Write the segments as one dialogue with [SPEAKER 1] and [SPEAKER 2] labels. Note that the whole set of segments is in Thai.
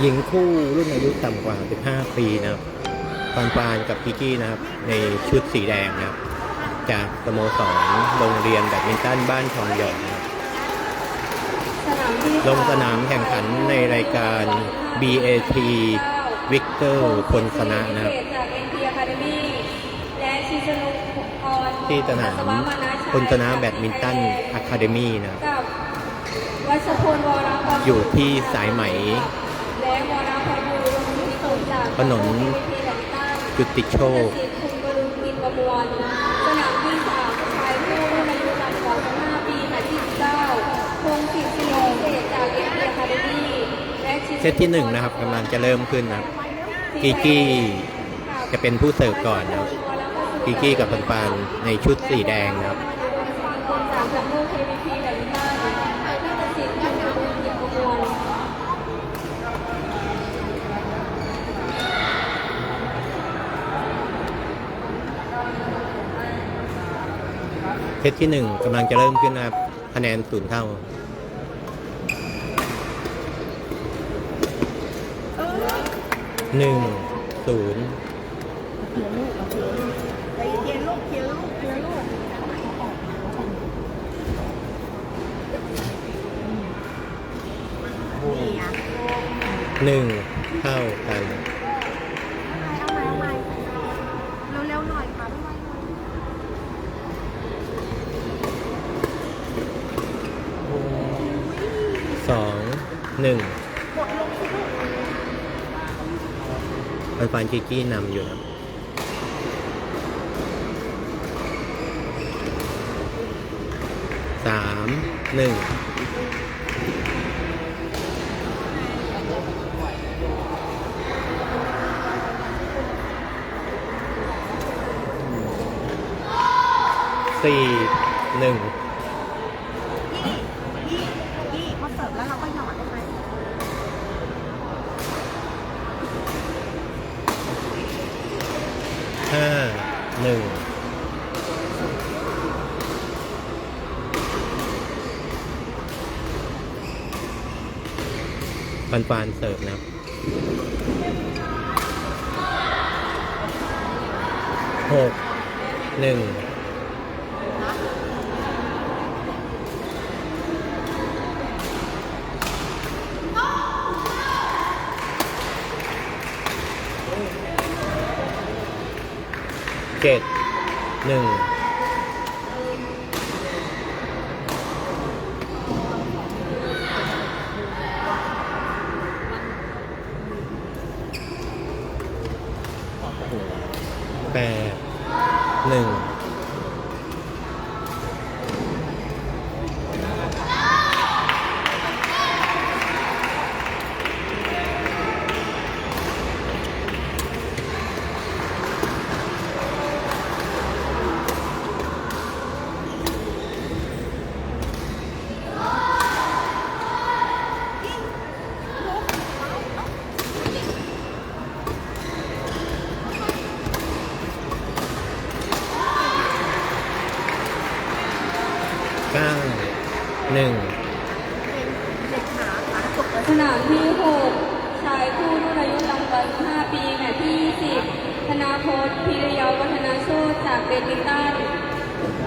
[SPEAKER 1] หญิงคู่รุ่นอายุต่ำกว่า 15 ปีนะครับปานปานกับกิกกี้นะครับ ในชุดสีแดงนะครับ จากสโมสรโรงเรียนแบดมินตันบ้านทองหยอดนะครับ
[SPEAKER 2] สนามที่
[SPEAKER 1] ลงสนามแข่งขันในรายการ BAT Victor พลชนะนะครับ
[SPEAKER 2] จาก NP Academy และชิสนุพร
[SPEAKER 1] ที่สนาม
[SPEAKER 2] อัศวมนาชัย
[SPEAKER 1] พลชนะแบดมินตันอะคาเดมี่นะครับ
[SPEAKER 2] กับวัชพลวรพร
[SPEAKER 1] อยู่ที่สายไหม ถนนจุติโชค
[SPEAKER 2] ศิษย์คุณบรุณกินสนามที่สามชายผู้รุ่นอายุต่าปี19พงศิษฐ์ศิริเซ
[SPEAKER 1] ตที่หนึ่งนะครับกำลังจะเริ่มขึ้นนะครับกิกกี้จะเป็นผู้เสิร์ฟก่อนนะครับกิกกี้กับปันปานในชุดสีแดงนะครับ
[SPEAKER 2] จากจัมโบ้ KVP แบบนี้บ้างที่ตัดสินคุณบรุณกินประมวล
[SPEAKER 1] เซตที่หนึ่งกำลังจะเริ่มขึ้นนะครับคะแนนศูนย์เท่าหนึ่งศูนย์หนึ่งเท่ากัน
[SPEAKER 3] เอาใหม่เอาใหม่เอาใหม่เร็วๆหน่อยค่ะไม่ไหวหน่อย
[SPEAKER 1] สอง หนึ่ง
[SPEAKER 3] กดลงสิลูก
[SPEAKER 1] ปันปานกิกกี้นำอยู่นะครับสามหนึ่งสี่หนึ่ง
[SPEAKER 3] พี่พี่พี่เขาเสิร์ฟแล้วเราก็หยอดได้ไหม
[SPEAKER 1] ห้าหนึ่ง ปันปานเสิร์ฟนะครับหกหนึ่งเจ็ดหนึ่งแปดหนึ่งเก้า หนึ่ง
[SPEAKER 3] เด็กขาขาจบแล้ว
[SPEAKER 2] สนามที่6ชายคู่รุ่นอายุต่ำกว่า15 ปีแมตช์ที่ 20 ธนาพจน์พิริยาวัฒนาโชตจากเบดมินตัน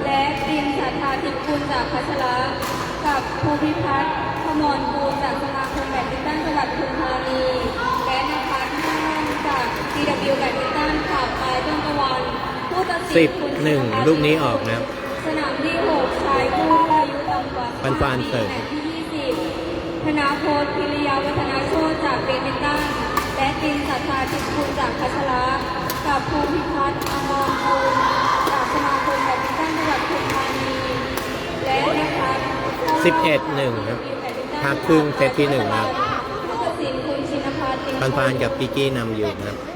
[SPEAKER 2] และตินสัทธาทิพย์กุลจากพัชระ กับภูพิพัฒน์พมรกูลจากสมาคมแบดมินตันจังหวัดปทุมธานี และนภัสห้างจาก TW แบดมินตันข่าวปลายต้นตะวัน ผู้ตัดสิ
[SPEAKER 1] สิ
[SPEAKER 2] น
[SPEAKER 1] บ
[SPEAKER 2] คุณ
[SPEAKER 1] หนึ่ง
[SPEAKER 2] ชินภัทร
[SPEAKER 1] ลูกนี้ออกนะครับ
[SPEAKER 2] สนามที่ 6 ชายคู่รุ่นอายุต่ำกว่า
[SPEAKER 1] ปันปาน
[SPEAKER 2] 15
[SPEAKER 1] เสร์ฟ
[SPEAKER 2] แมที่20ธนาโพธพิริยาวัฒนาโชตจากเบดมิตันและตินสัทธาทิพย์กุลจากพัชระกับภูพิพัฒน์อมรกุลจากสมาคมแบดมินตันจังหวัดปทุมธานี และนะคะ
[SPEAKER 1] สิบเอ็ดหนึ่งครับพักครึ่งเซตที่หนึ่งครับ
[SPEAKER 2] ผู้ตัดสินคุณชินภัทรติ
[SPEAKER 1] ปันปานกับกิกกี้นำอยู่ครับ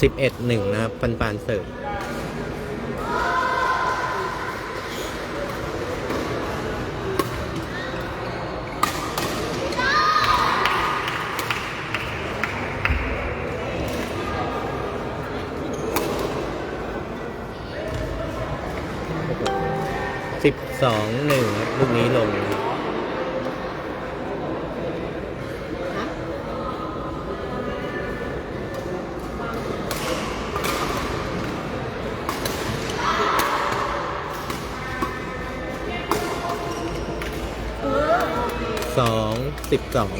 [SPEAKER 3] 11 1 นะครับ
[SPEAKER 1] ปันปันเสิร์ฟสิบสองหนึ่งลูกนี้ลง สิบสอง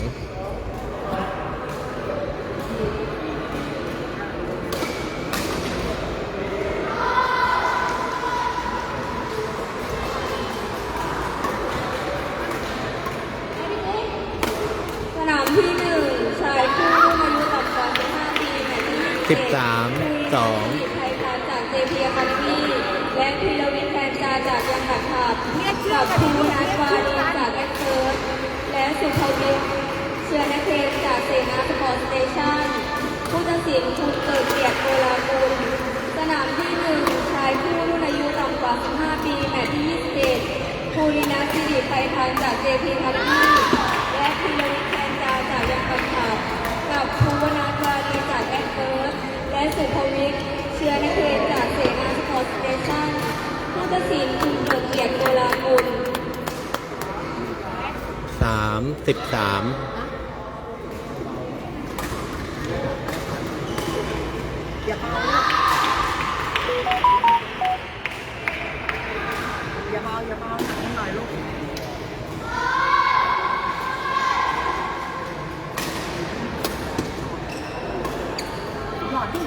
[SPEAKER 2] สนามที่หนึ่งชายคู่รุ่นอายุต่ำกว่า15ปีแมตช์ที่
[SPEAKER 1] สิบสามสอง
[SPEAKER 2] ไทยพันจาก JP Academy และพีรวิทย์แฟนจาจากยังหัดขับกับภูนัทวานีจากแอคเซิร์ส และสุภวิทย์เชือนเคนจากเซนาสปอร์ตสเตชันผู้ตัดสินคุณเกิดเกียรติโกลากุลสนามที่หนึ่งชายคู่รุ่นอายุต่ำกว่า 15 ปีแมตช์ที่21ภูรินาสิริไพพันธ์จาก JP Academy และพีรวิทย์แฟนจาจากยังหัดขับกับภูวนาถวารีจากแอดเฟิร์สและสุภวิทย์เชื้อนเคนจากเสนาสปอร์ตสเตชันผู้ตัดสินคุณเกิดเกียรติโกลากุลา
[SPEAKER 1] มสิบสาม
[SPEAKER 3] อย่าเมาอย่าเมาอย่าเมาหน่อยลูกหลอดดิ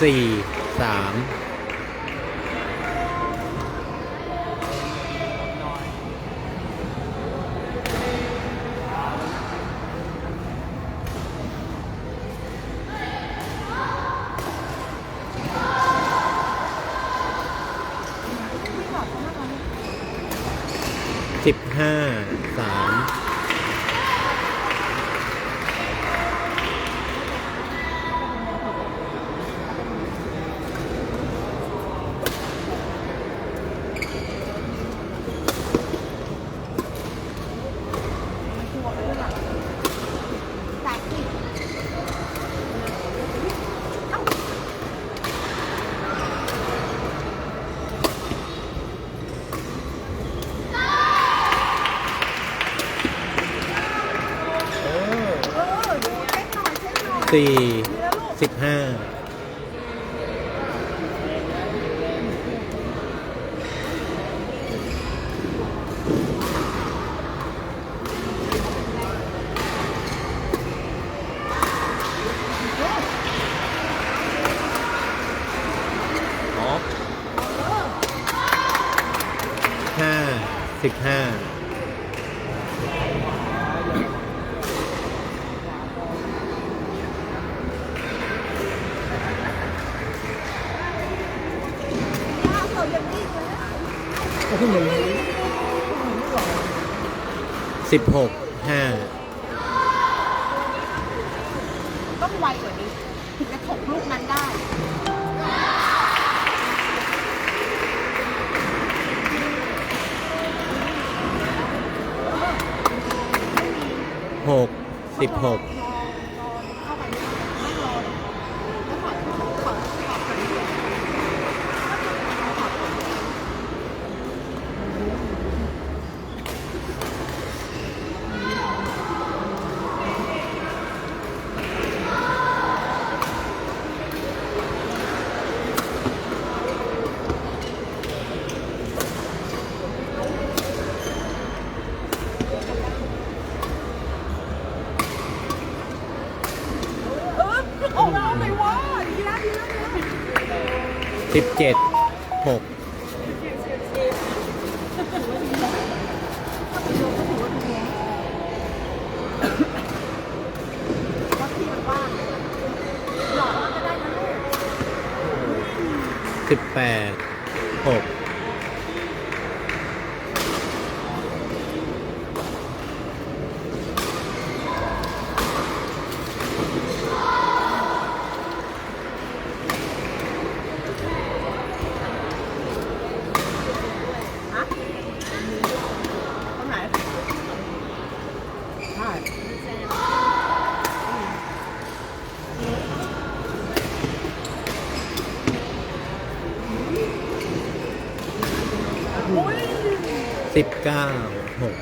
[SPEAKER 1] สี่สามสิบห้าสาม
[SPEAKER 3] แตกสิเอ้า เออดูเช็คหน่อย เช็คหน่อย
[SPEAKER 1] สี่
[SPEAKER 3] ดีแล้วลูก
[SPEAKER 1] สิบห้า ห้า สิบห้า
[SPEAKER 3] ข้าวเขายังนิ่งเลย
[SPEAKER 1] สิบหกห้า
[SPEAKER 3] ต้องไวกว่านี้ถึงจะถกลูกนั้นได้
[SPEAKER 1] หกสิบหก สิบเจ็ดหกสิบแปดหก สิบเก้าหก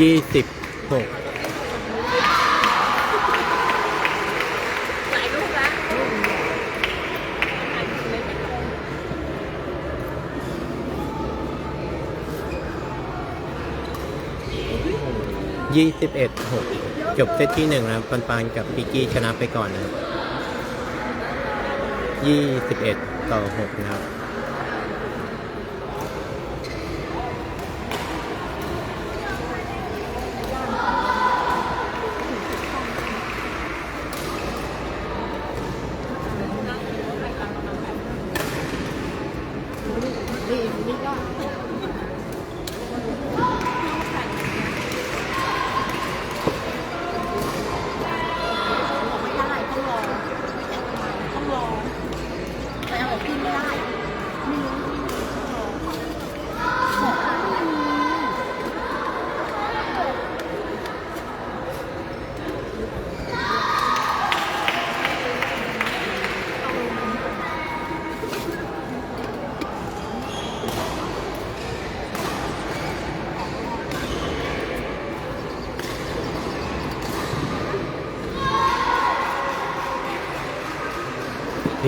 [SPEAKER 3] ยี่
[SPEAKER 1] สิบหก 21 6 จบเซตที่1นะครับปันปานกับปิกี้ชนะไปก่อนนะครับ21 ต่อ 6 นะค
[SPEAKER 3] รับ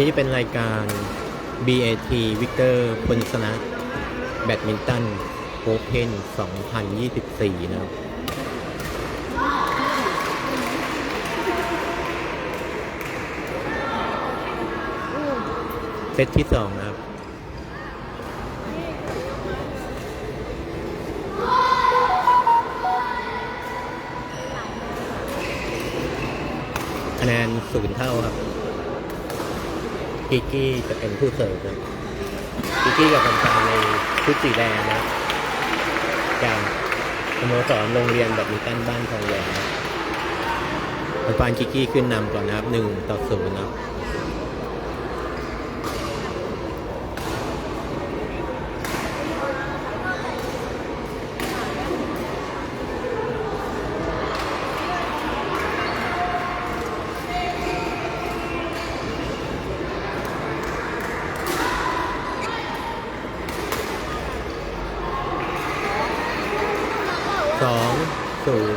[SPEAKER 3] นี่
[SPEAKER 1] เป็นรายการ BAT Victor พลสนะแบดมินตันโอเพน2024 นะครับเซตที่สองครับ คะแนนศูนย์เท่าครับ กิกกี้จะเป็นผู้เสิร์ฟนะกิกกี้กับแฟนปานในชุดสีแดงนะจากสโมสรโรงเรียนแบบมิตันบ้านทองแหวนนะครับปันปานกิกกี้ขึ้นนำก่อนนะครับหนึ่งต่อศูนย์นะครับ ส อง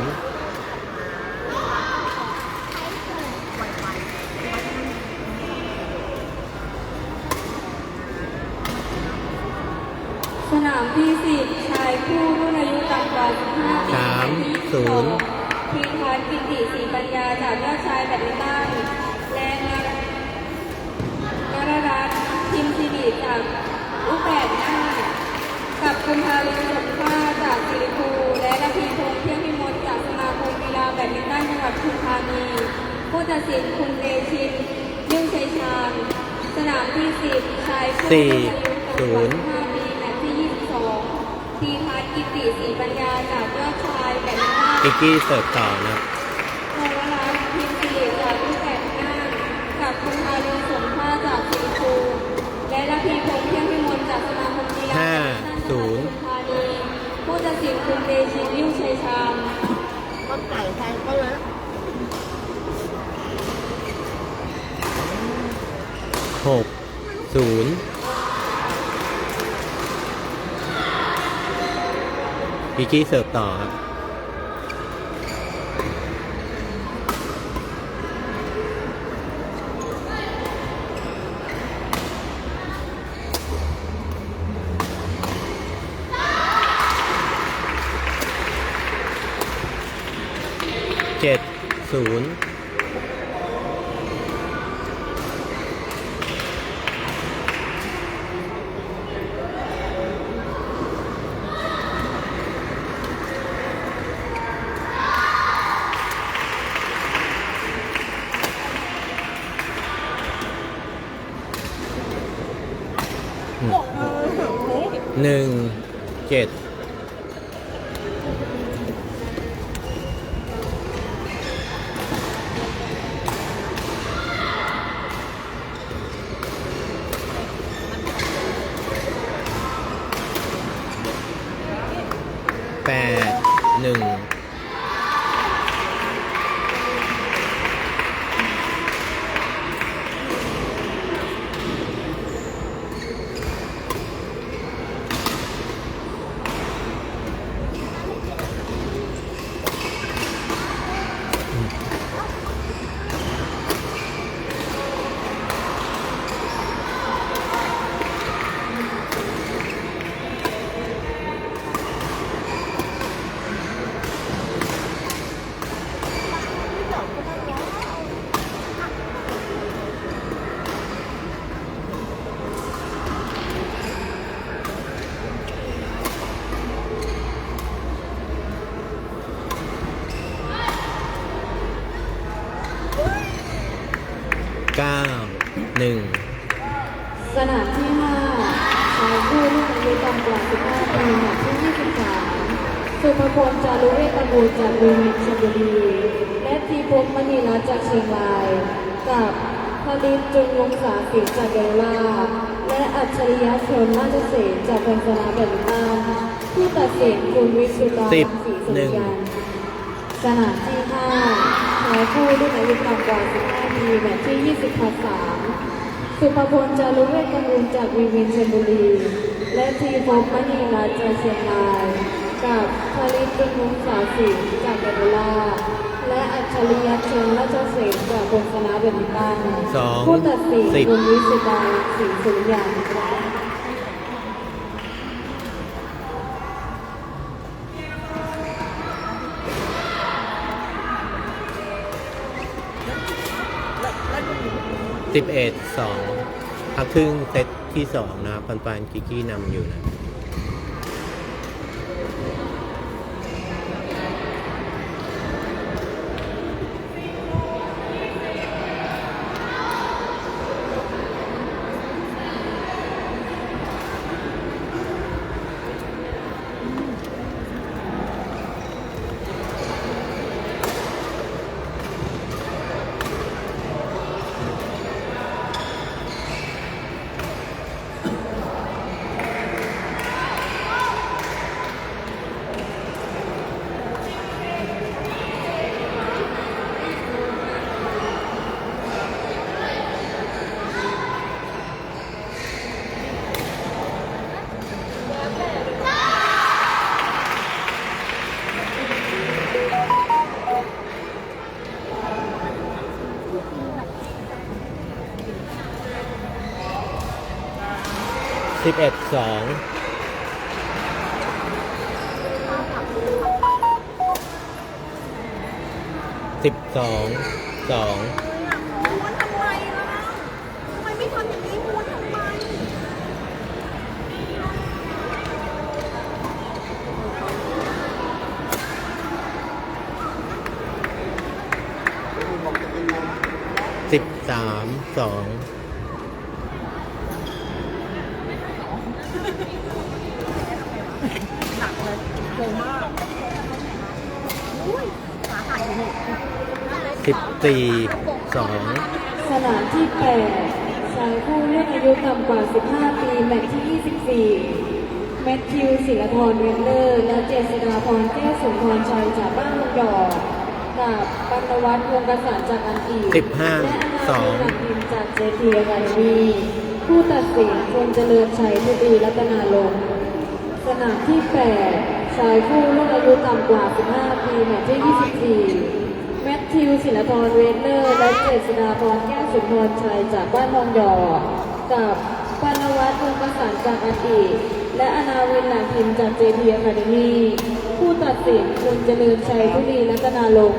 [SPEAKER 2] สมาค
[SPEAKER 1] ม
[SPEAKER 2] กีฬาห้าแบดมินตัน
[SPEAKER 1] ศูนย์
[SPEAKER 2] จังหวัดปทุมธานีผู้ตัดสินคุณเดชินยิ่งชัยชาญ
[SPEAKER 3] ต้นไก่ใครก็เลย
[SPEAKER 1] หกศูนย์ พี่กี้เสิร์ฟต่อครับเจ็ดศูน
[SPEAKER 4] ย์ 8 1 เชียงราย กับพลิตจุนวงศาสิงห์จากเดลาและอัจฉริยะชนนาฏเสนจากแบงสนาแบดมินตันผู้ตัดสินคุณวิสุตา
[SPEAKER 1] สิบ
[SPEAKER 4] ศรีสุ
[SPEAKER 1] หนึ่
[SPEAKER 4] ริ
[SPEAKER 1] ง
[SPEAKER 4] ยันสนามที่5ชายคู่รุ่นอายุต่ำกว่า15ปีแมตช์ที่ 20พั3สุภพลจารุเวทกรุณจากวีวินชลบุรี และทีพบมณีรัตน์จากเชียงราย กับพลิตจุนมุงสาสิงห์จากเดลา และอัจฉริยะเชิงราชเสนจากกรมสนาแบดมินตัน
[SPEAKER 1] สอง
[SPEAKER 4] ผู้ตัดสิน
[SPEAKER 1] สิบ
[SPEAKER 4] คุณวิสุดาศรีสุริยัน
[SPEAKER 1] สิบเอ็ดสองพักครึ่งเซตที่สองนะครับปันปันกิกกี้นำอยู่นะ สิบเอ็ดสองสิบสองสอง
[SPEAKER 3] ม้วนทำไมล่ะทำไมไม่ทำอย่างนี้ม้วนทำไม
[SPEAKER 1] สิบสามสอง
[SPEAKER 3] หนักเลยเร็วมากอุ้ยขาหักอยู่นี่
[SPEAKER 1] สิบสี่สอง
[SPEAKER 4] สนามที่8ชายคู่รุ่นอายุต่ำกว่า 15 ปีแมตช์ที่ 24 แมทธิวศิลธรเวนเลอร์ และเจษฎาพรแก้วสุนทรชัยจากบ้านลุงหยอดกับปัณวัฒน์วงกษารจากอันอีก
[SPEAKER 1] สิบห้า
[SPEAKER 4] และอนา
[SPEAKER 1] สอง
[SPEAKER 4] วินทีมจากเจทีอ c คาเดมีผู้ตัดสินคุณเจริญชัยทุดีรัตนาลงค์สนามที่ 8 ชายคู่รุ่นอายุต่ำกว่า 15 ปีแมตช์ที่ 24แม ทิวศิลกรเวนเนอร์ และเจษฎาพรแก้วสุนทรชัยจากบ้านทองหยอกับปานวัตรวงประสานจากอดีตและอนาวินหลังพิมจากเจพีอะคาเดมีผู้ตัดสินคุณเจริญชัยทุลีรัตนาลง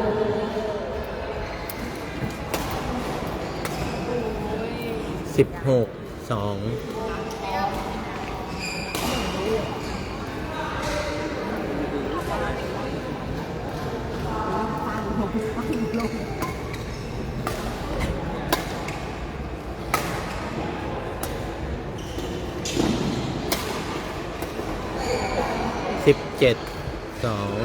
[SPEAKER 1] สิบหกสอง สิบเจ็ดสอง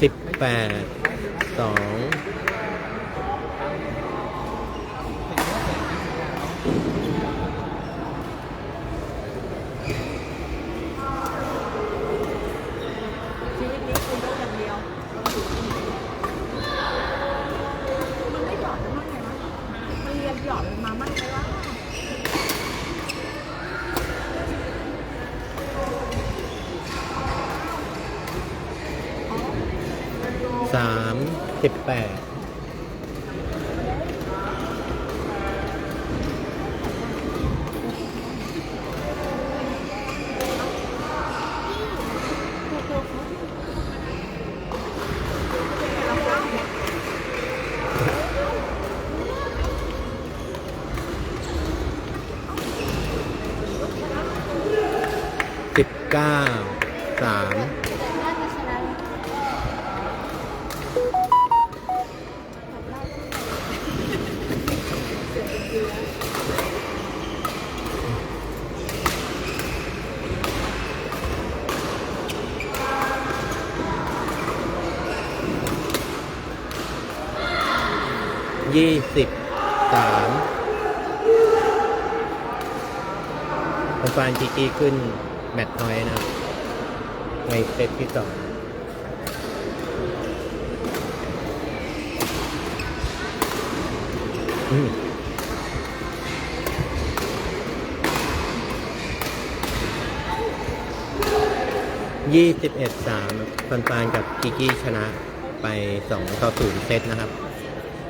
[SPEAKER 1] สิบแปดสอง
[SPEAKER 3] ชีวิตนี้คุณต้องอย่างเดียวมันไม่หยอดมันมั่งไงวะมันเรียนหยอดมามั่งไงวะ
[SPEAKER 1] สามสิบแปด สิบเก้าสามยี่สิบสามผมฟาจิกี้ขึ้น แมตต์พอยต์นะครับในเซตที่สองอืมยี่สิบเอ็ดสามฟันฟานกับกิกกี้ชนะไปสองต่อศูนย์เซตนะครับ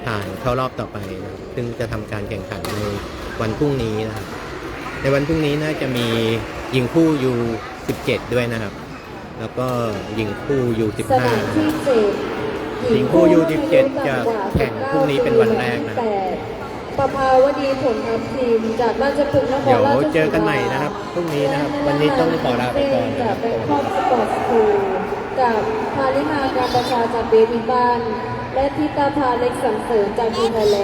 [SPEAKER 1] ผ่านเข้ารอบต่อไปนะซึ่งจะทำการแข่งขันในวันพรุ่งนี้นะครับ ในวันพรุ่งนี้น่าจะมี ยิงคู่ยู17 ด้วยนะครับ แล้วก็ยิงคู่ยู
[SPEAKER 4] ส
[SPEAKER 5] 15
[SPEAKER 4] นาม
[SPEAKER 5] นะค
[SPEAKER 4] ที่
[SPEAKER 5] รับ
[SPEAKER 4] เจ็ด
[SPEAKER 1] หญิงคู่ยู17จะแข่งพรุ่งนี้เป็นวันแรกนะ
[SPEAKER 4] ประภาวดีผลทัพทีมจากราชพฤกษ์นคร
[SPEAKER 1] เดี๋ยว
[SPEAKER 4] ราชสีมา
[SPEAKER 1] เจอกันใหม่นะครับพรุ่งนี้นะครับ วันนี้ต้องขอลาไปก่อนนะค
[SPEAKER 4] จา
[SPEAKER 1] รั
[SPEAKER 4] ก
[SPEAKER 1] บ
[SPEAKER 4] แบงคอกสปอร์ตสคูลกับพาลิมาการประชาจากเบบินบ้าน และทิตาพาเล็กสังเสริญจากทีมไทยแลนด์